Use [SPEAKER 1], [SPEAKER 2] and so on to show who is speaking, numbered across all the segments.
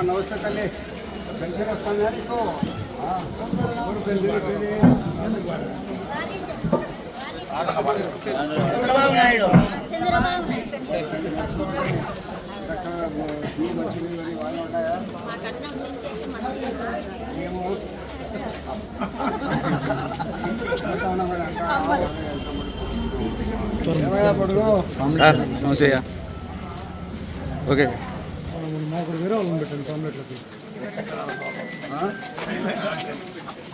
[SPEAKER 1] నమస్తే తల్లి పెన్షన్ వస్తాను నీకు ఆ, ఎవరు పెన్షన్ ఇచ్చేది చక్కగా ఈ మంచి నీళ్ళు అవి బాగానే ఉన్నాయా ఏమో అంతా మరి అంతా ఏమైనా పొడుగు
[SPEAKER 2] సార్ నమస్తే ఓకే
[SPEAKER 1] మాకు వేరే వాళ్ళని పెట్టండి టాబ్లెట్లకి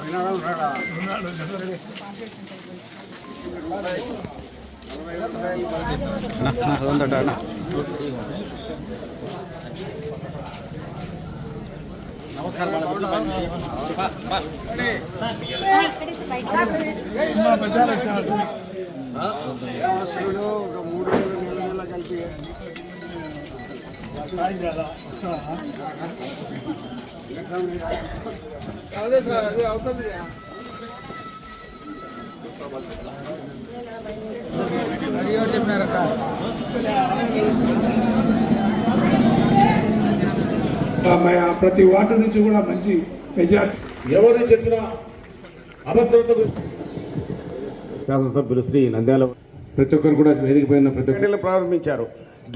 [SPEAKER 1] అయినా రాడా
[SPEAKER 2] ఉందట అన్న
[SPEAKER 1] అసలు ఒక మూడు. రోజులు నెల నెల కలిపి అదే సార్ అది అవుతుంది
[SPEAKER 3] చెప్పినారక్క ప్రతి వార్డు నుంచి కూడా మంచి మెజార్టీ.
[SPEAKER 4] ఎవరు చెప్పినా అభద్రతకు శాసనసభ్యులు శ్రీ నంద్యాల ప్రతి ఒక్కరు కూడా వేదిక పైన ప్రతి ఒక్కరు ప్రారంభించారు.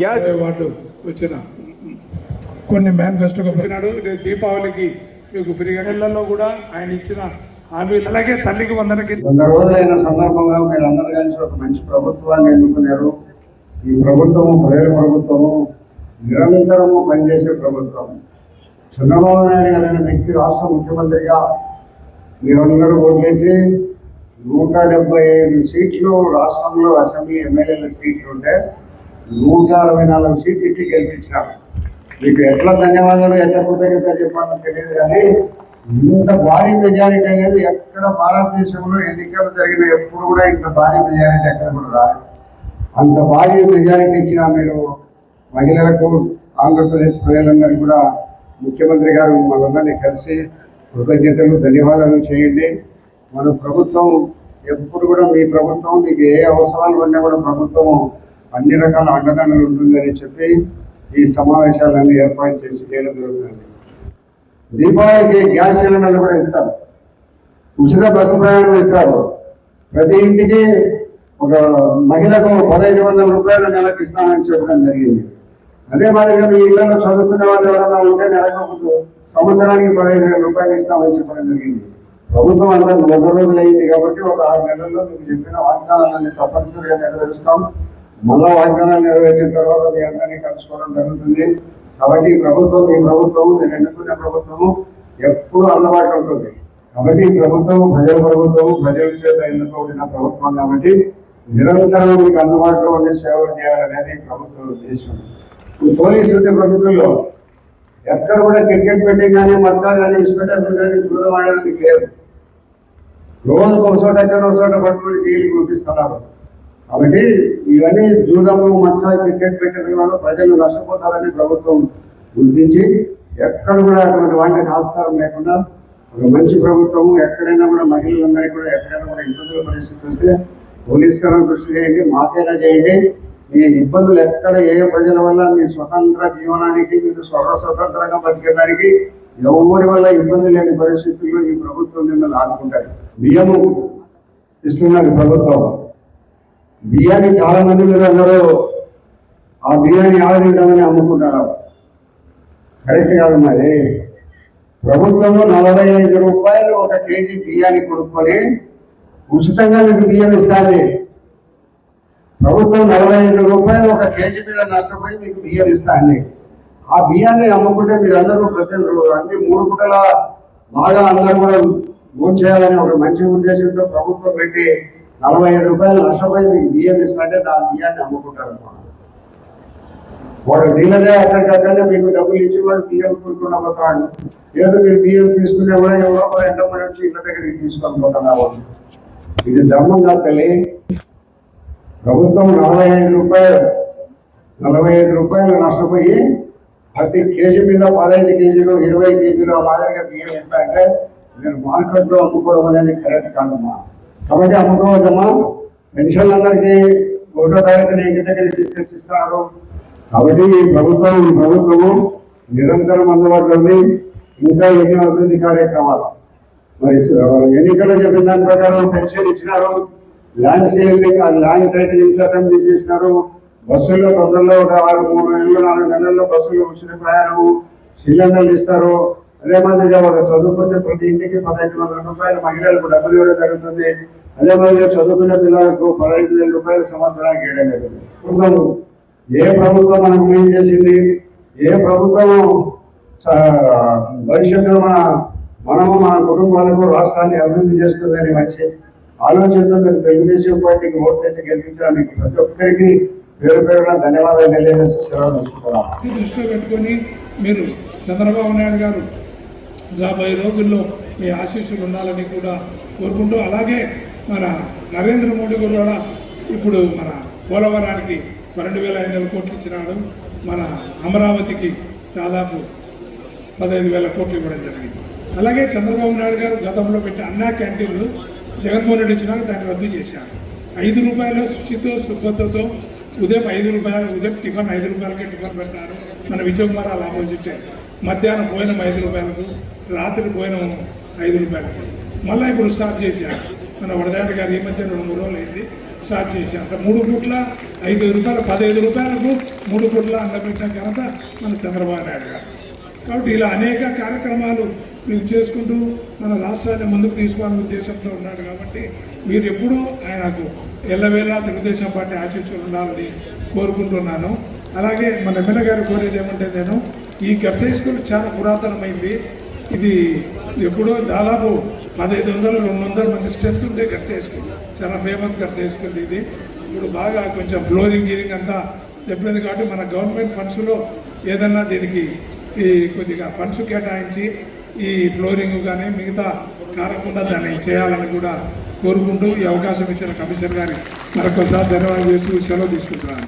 [SPEAKER 4] గ్యాస్
[SPEAKER 3] వార్డు వచ్చిన కొన్ని మేనిఫెస్టోగా పోయినాడు. దీపావళికి మీకు ఫ్రీగా ఇళ్ళలో కూడా ఆయన ఇచ్చిన హామీలు. అలాగే తల్లికి వందనకి
[SPEAKER 1] వంద రోజులైన సందర్భంగా మీరు అందరూ కలిసి ఒక మంచి ప్రభుత్వాన్ని ఎన్నుకున్నారు. ఈ ప్రభుత్వము ప్రజల ప్రభుత్వము నిరంతరము పనిచేసే ప్రభుత్వం. చంద్రబాబు నాయుడు గారు అనే వ్యక్తి రాష్ట్ర ముఖ్యమంత్రిగా మీరందరూ ఓట్లేసి నూట డెబ్బై ఐదు సీట్లు రాష్ట్రంలో అసెంబ్లీ ఎమ్మెల్యేల సీట్లు ఉంటే నూట అరవై నాలుగు సీట్లు ఇచ్చి గెలిపించినారు. మీకు ఎట్లా ధన్యవాదాలు ఎట్లా కృతజ్ఞత చెప్పాలో తెలియదు కానీ ఇంత భారీ మెజారిటీ అనేది ఎక్కడ భారతదేశంలో ఎన్నికలు జరిగిన ఎప్పుడు కూడా ఇంత భారీ మెజారిటీ ఎక్కడ కూడా రాలేదు అంత భారీ మెజారిటీ ఇచ్చిన మీరు మహిళలకు ఆంధ్రప్రదేశ్ ప్రజలందరికీ కూడా ముఖ్యమంత్రి గారు మనందరినీ కలిసి కృతజ్ఞతలు ధన్యవాదాలు చేయండి. మన ప్రభుత్వం ఎప్పుడు కూడా మీ ప్రభుత్వం మీకు ఏ అవసరాలు ఉన్నా కూడా ప్రభుత్వం అన్ని రకాల అండదండలు ఉంటుందని చెప్పి ఈ సమావేశాలన్నీ ఏర్పాటు చేసి చేయడం జరుగుతుంది. దీపావళికి గ్యాస్ సిలిండర్లు కూడా ఇస్తారు. ఉచిత బస్సు ప్రయాణం ఇస్తారు. ప్రతి ఇంటికి ఒక మహిళకు పదహైదు వందల రూపాయలు నెలకు ఇస్తామని చెప్పడం జరిగింది. అదే మాదిరిగా మీ ఇళ్ళలో చదువుకునే వాళ్ళు ఎవరైనా ఉంటే నెలకు సంవత్సరానికి పదహైదు వేల రూపాయలు ఇస్తామని చెప్పడం జరిగింది. ప్రభుత్వం అంతా నెల రోజులు అయింది కాబట్టి ఒక ఆరు నెలల్లో మీకు చెప్పిన వాగ్దానాలన్నీ తప్పనిసరిగా నెరవేరుస్తాం. మళ్ళా వాగ్దానాలు నెరవేర్చిన తర్వాత మీ అందరినీ కలుసుకోవడం జరుగుతుంది. కాబట్టి ఈ ప్రభుత్వం ఈ ప్రభుత్వం నేను ఎన్నుకునే ప్రభుత్వము ఎప్పుడు అందుబాటులో ఉంటుంది. కాబట్టి ఈ ప్రభుత్వం ప్రజల ప్రభుత్వం ప్రజల చేత ఎన్నుకోబడిన ప్రభుత్వం కాబట్టి నిరంతరం మీకు అందుబాటులో ఉండే సేవలు చేయాలనేది ప్రభుత్వం ఉద్దేశం. పోలీసు యుద్ధ ప్రభుత్వంలో ఎక్కడ కూడా క్రికెట్ పెట్టింగ్ కానీ మక్కా కానీ ఇన్స్పెక్టర్ కానీ చూడడం అనేది లేదు. రోజు ఒక చోట ఎక్కడ ఒక చోట పట్టుకుని జైలుకి పంపిస్తున్నారు. కాబట్టి ఇవన్నీ జూదము మట్ట క్రికెట్ పెట్టడం వల్ల ప్రజలు నష్టపోతారని ప్రభుత్వం గుర్తించి ఎక్కడ కూడా అటువంటి వాటికి ఆస్కారం లేకుండా ఒక మంచి ప్రభుత్వము ఎక్కడైనా కూడా మహిళలందరికీ కూడా ఎక్కడైనా కూడా ఇబ్బందుల పరిస్థితి వస్తే పోలీస్ కరం కృషి చేయండి మాకైనా చేయండి. మీ ఇబ్బందులు ఎక్కడ ఏ ప్రజల వల్ల మీ స్వతంత్ర జీవనానికి మీరు స్వర స్వతంత్రంగా బతికడానికి ఎవరి వల్ల ఇబ్బంది లేని పరిస్థితుల్లో ఈ ప్రభుత్వం మిమ్మల్ని ఆదుకుంటారు బియ్యము ఇస్తున్నారు ప్రభుత్వం. బియ్యాన్ని చాలా మంది మీరు అందరూ ఆ బియ్యాన్ని ఆడదింటామని అమ్ముకుంటారు? కరెక్ట్ కాదు మరి. ప్రభుత్వము నలభై ఐదు రూపాయలు ఒక కేజీ బియ్యాన్ని కొనుక్కొని ఉచితంగా మీకు బియ్యం ఇస్తుంది ప్రభుత్వం నలభై ఐదు రూపాయలు ఒక కేజీ మీద నష్టపోయి మీకు బియ్యం ఇస్తాను ఆ బియ్యాన్ని అమ్ముకుంటే మీరు అందరూ ప్రతి అన్ని మూడు పూటల బాగా అందరూ కూడా భోజనం చేయాలని ఒక మంచి ఉద్దేశంతో ప్రభుత్వం పెట్టి నలభై ఐదు రూపాయలు నష్టపోయి మీకు బియ్యం ఇస్తుంటే ఆ బియ్యాన్ని అమ్ముకుంటారు వాడు నీళ్ళనే అక్కడికక్కడనే మీకు డబ్బులు ఇచ్చి వాడు బియ్యం కొనుక్కున్న పోతాడు. ఏదో మీరు బియ్యం తీసుకునే కూడా ఎవరో ఎంతమంది ఎంతో మంది వచ్చి ఇళ్ళ దగ్గరికి తీసుకొని పోతున్నారు. ఇది ధర్మం కాదు తల్లి. ప్రభుత్వం నలభై ఐదు రూపాయలు నలభై ఐదు రూపాయలు నష్టపోయి ప్రతి కేజీ మీద పదహైదు కేజీలు ఇరవై కేజీలు ఆ మాదిరిగా బియ్యం ఇస్తాయంటే నేను మార్కెట్లో అమ్ముకోవడం అనేది కరెక్ట్ కాదమ్మా. కాబట్టి అమ్ముకోవద్దమ్మా. పెన్షన్లందరికీ ఒకటో తారీఖున ఇంటి దగ్గరికి తీసుకొచ్చి ఇస్తున్నారు. కాబట్టి ఈ ప్రభుత్వం ఈ ప్రభుత్వము నిరంతరం అందుబాటులో ఉంది ఇంకా ఎన్నో అభివృద్ధి కార్యక్రమాలు? మరి ఎన్నికల్లో చెప్పిన దాని ప్రకారం పెన్షన్ ఇచ్చినారు. ల్యాండ్ సేవింగ్ ల్యాండ్ టైటిల్ ఇన్సర్టం తీసేసినారు. బస్సుల్లో తొందరలో ఒక ఆరు మూడు నెలలు నాలుగు నెలల్లో బస్సులు ఉచిత ప్రయాణము సిలిండర్లు ఇస్తారు. అదే మాదిరిగా ఒక చదువుకునే ప్రతి ఇంటికి పదహైదు వందల రూపాయలు మహిళలకు డబ్బులు ఇవ్వడం జరుగుతుంది. అదే మాదిరిగా చదువుకునే పిల్లలకు పదహైదు వేల రూపాయలు సంవత్సరానికి ఇవ్వడం జరుగుతుంది. ప్రభుత్వం ఏ ప్రభుత్వం మనకు ఏం చేసింది? ఏ ప్రభుత్వం స- భవిష్యత్తులో మన మనము మన కుటుంబాలకు రాష్ట్రాన్ని అభివృద్ధి చేస్తుందని మంచి ఆలోచనతో మీరు తెలుగుదేశం పార్టీకి ఓట్ చేసి గెలిపించడానికి ప్రతి ఒక్కరికి పేరు పేరున ధన్యవాదాలు తెలియజేసి సెలవు తీసుకుంటున్నాను
[SPEAKER 3] ఇది దృష్టిలో పెట్టుకొని మీరు చంద్రబాబు నాయుడు గారు రాబోయే రోజుల్లో మీ ఆశీస్సులు ఉండాలని కూడా కోరుకుంటూ అలాగే మన నరేంద్ర మోడీ గారు కూడా ఇప్పుడు మన పోలవరానికి పన్నెండు వేల ఐదు వందల కోట్లు ఇచ్చినాడు. మన అమరావతికి దాదాపు పదహైదు వేల కోట్లు ఇవ్వడం జరిగింది. అలాగే చంద్రబాబు నాయుడు గారు గతంలో పెట్టిన అన్నా క్యాంటీన్లు జగన్మోహన్ రెడ్డి వచ్చినాక దాన్ని రద్దు చేశారు. ఐదు రూపాయల శుచితో శుభ్రతతో ఉదయం ఐదు రూపాయలు ఉదయం టిఫిన్ ఐదు రూపాయలకే టిఫిన్ పెట్టారు. మన విజయకుమారాలు ఆపోజిటే మధ్యాహ్నం భోజనం ఐదు రూపాయలకు రాత్రి భోజనం ఐదు రూపాయలకు. మళ్ళీ ఇప్పుడు స్టార్ట్ చేశారు. మన వడదాటి గారు ఈ మధ్య రెండు మూడు రోజులు అయింది స్టార్ట్ చేశారు. మూడు పూట్ల ఐదు రూపాయలు పదహైదు రూపాయలకు మూడు పూట్ల అందపెట్టిన ఘనత మన చంద్రబాబు నాయుడు గారు. కాబట్టి ఇలా అనేక కార్యక్రమాలు మీరు చేసుకుంటూ మన రాష్ట్రాన్ని ముందుకు తీసుకోవాలనే ఉద్దేశంతో ఉన్నాడు కాబట్టి మీరు ఎప్పుడూ ఆయనకు ఎల్లవేళ తెలుగుదేశం పార్టీ ఆశీస్సులు ఉండాలని కోరుకుంటున్నాను. అలాగే మన ఎమ్మెల్యే గారు కోరేది ఏమంటే నేను ఈ గర్సై స్కూల్ చాలా పురాతనమైంది. ఇది ఎప్పుడో దాదాపు పదహైదు వందలు రెండు వందల మంది స్ట్రెంత్ ఉండే గర్సై స్కూల్. చాలా ఫేమస్ గర్సై స్కూల్ ఇది. ఇప్పుడు బాగా కొంచెం ఫ్లోరింగ్ గీరింగ్ అంతా దెబ్బతింది కాబట్టి మన గవర్నమెంట్ ఫండ్స్లో ఏదన్నా దీనికి ఈ కొద్దిగా ఫండ్స్ కేటాయించి ఈ ఫ్లోరింగ్ కానీ మిగతా కారకుండా దాన్ని చేయాలని కూడా కోరుకుంటూ ఈ అవకాశం ఇచ్చిన కమిషనర్ గారి మరొకసారి ధన్యవాదాలు చేస్తూ సెలవు తీసుకుంటున్నాను.